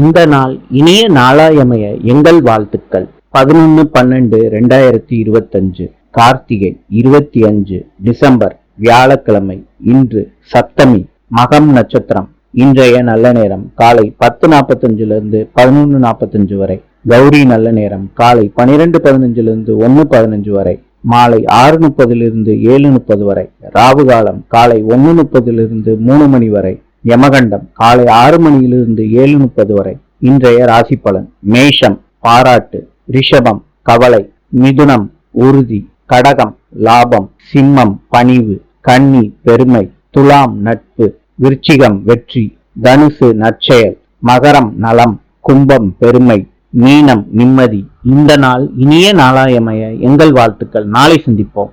இந்த நாள் இனிய நாளாயமைய எங்கள் வாழ்த்துக்கள். பதினொன்று பன்னெண்டு ரெண்டாயிரத்தி இருபத்தஞ்சு கார்த்திகை இருபத்தி அஞ்சு டிசம்பர் வியாழக்கிழமை இன்று சப்தமி மகம் நட்சத்திரம் இன்றைய நல்ல நேரம் காலை பத்து நாற்பத்தஞ்சுல இருந்து நாற்பத்தஞ்சு வரை. கௌரி நல்ல நேரம் காலை பனிரெண்டு பதினஞ்சுல இருந்து பதினஞ்சு வரை. மாலை ஆறு முப்பதிலிருந்து ஏழு முப்பது வரை. ராவு காலம் காலை ஒன்று முப்பதிலிருந்து மூணு மணி வரை. யமகண்டம் காலை ஆறு மணியிலிருந்து ஏழு முப்பது வரை. இன்றைய ராசி பலன் மேஷம் பாராட்டு ரிஷபம் கவலை மிதுனம் உறுதி கடகம் லாபம் சிம்மம் பணிவு கன்னி பெருமை துலாம் நட்பு விருச்சிகம் வெற்றி தனுசு நற்செயல் மகரம் நலம் கும்பம் பெருமை மீனம் நிம்மதி. இந்த நாள் இனிய நாளாயமைய எங்கள் வாழ்த்துக்கள். நாளை சந்திப்போம்.